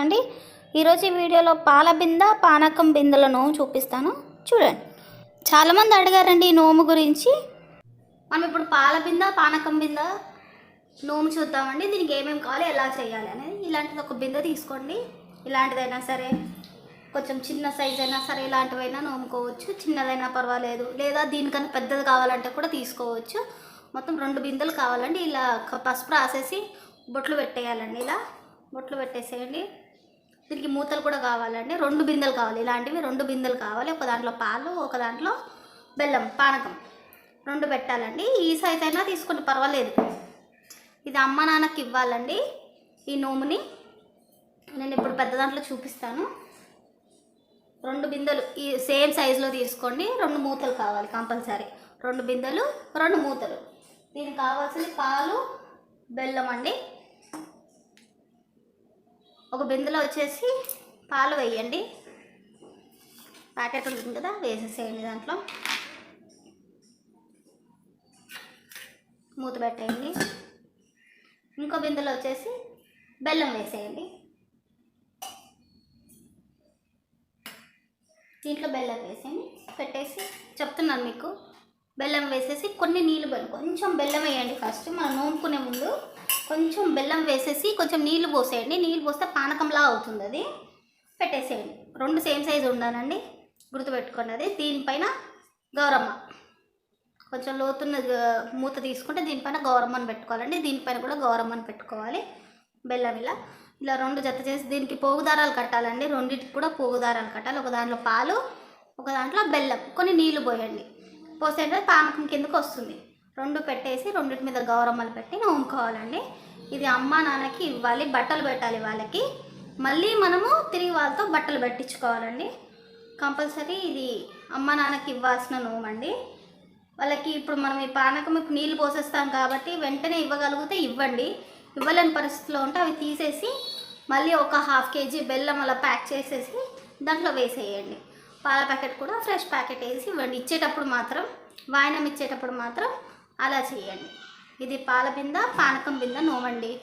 అండి ఈరోజు ఈ వీడియోలో పాల బింద పానకం బిందెల నోము చూపిస్తాను. చూడండి. చాలామంది అడిగారండి ఈ నోము గురించి. మనం ఇప్పుడు పాల బింద పానకం బింద నోము చూద్దామండి. దీనికి ఏమేమి కావాలి ఎలా చేయాలి అనేది ఇలాంటిది ఒక బిందె తీసుకోండి. ఇలాంటిదైనా సరే కొంచెం చిన్న సైజ్ అయినా సరే ఇలాంటివైనా నోముకోవచ్చు. చిన్నదైనా పర్వాలేదు. లేదా దీనికన్నా పెద్దది కావాలంటే కూడా తీసుకోవచ్చు. మొత్తం రెండు బిందెలు కావాలండి. ఇలా పసుపు రాసేసి బొట్లు పెట్టేయాలండి ఇలా. బొట్లు పెట్టేసేయండి. దీనికి మూతలు కూడా కావాలండి. రెండు బిందెలు కావాలి. ఇలాంటివి రెండు బిందెలు కావాలి. ఒక దాంట్లో పాలు ఒక దాంట్లో బెల్లం పానకం. రెండు పెట్టాలండి. ఈ సైజ్ అయినా తీసుకుంటే పర్వాలేదు. ఇది అమ్మ నాన్నకి ఇవ్వాలండి. ఈ నోముని నేను ఇప్పుడు పెద్ద దాంట్లో చూపిస్తాను. రెండు బిందెలు ఈ సేమ్ సైజులో తీసుకోండి. రెండు మూతలు కావాలి కంపల్సరీ. రెండు బిందెలు రెండు మూతలు. దీనికి కావాల్సింది పాలు బెల్లం అండి. ఒక బిందెలో వచ్చేసి పాలు వేయండి. ప్యాకెట్ ఉంటుంది కదా వేసేసేయండి దాంట్లో. మూత పెట్టేయండి. ఇంకో బిందెలో వచ్చేసి బెల్లం వేసేయండి. దీంట్లో బెల్లం వేసేయండి. పెట్టేసి చెప్తున్నాను మీకు. బెల్లం వేసేసి కొన్ని నీళ్ళు బెల్లం కొంచెం బెల్లం వేయండి ఫస్ట్ మనం నూనుకునే ముందు. కొంచెం బెల్లం వేసేసి కొంచెం నీళ్ళు పోసేయండి. నీళ్ళు పోస్తే పానకంలా అవుతుంది అది. పెట్టేసేయండి. రెండు సేమ్ సైజు ఉండాలండి. గుర్తుపెట్టుకోండి అది దీనిపైన గౌరమ్మ. కొంచెం లోతున్న మూత తీసుకుంటే దీనిపైన గౌరమ్మని పెట్టుకోవాలండి. దీనిపైన కూడా గౌరమ్మని పెట్టుకోవాలి. బెల్లం ఇలా. ఇలా రెండు జత చేసి దీనికి పోగుదారాలు కట్టాలండి. రెండింటికి కూడా పోగుదారాలు కట్టాలి. ఒక దాంట్లో పాలు ఒక దాంట్లో బెల్లం. కొన్ని నీళ్ళు పోయండి. పోసేంటే పానకం కిందకు వస్తుంది. రెండు పెట్టేసి రెండింటి మీద గౌరమ్మలు పెట్టి నూముకోవాలండి ఇది అమ్మ నాన్నకి ఇవ్వాలి బట్టలు పెట్టాలి వాళ్ళకి. మళ్ళీ మనము తిరిగి వాళ్ళతో బట్టలు పెట్టించుకోవాలండి. కంపల్సరీ ఇది అమ్మ నాన్నకి ఇవ్వాల్సిన నోమండి. వాళ్ళకి ఇప్పుడు మనం ఈ పానకం నీళ్ళు పోసేస్తాం కాబట్టి వెంటనే ఇవ్వగలిగితే ఇవ్వండి. ఇవ్వలేని పరిస్థితిలో ఉంటే అవి తీసేసి మళ్ళీ ఒక హాఫ్ కేజీ బెల్లం అలా ప్యాక్ చేసేసి దాంట్లో వేసేయండి. పాల ప్యాకెట్ కూడా ఫ్రెష్ ప్యాకెట్ వేసి ఇవ్వండి. ఇచ్చేటప్పుడు మాత్రం వాయనం ఇచ్చేటప్పుడు మాత్రం అలా చేయండి. ఇది పాల బింద పానకం బింద నోమండి.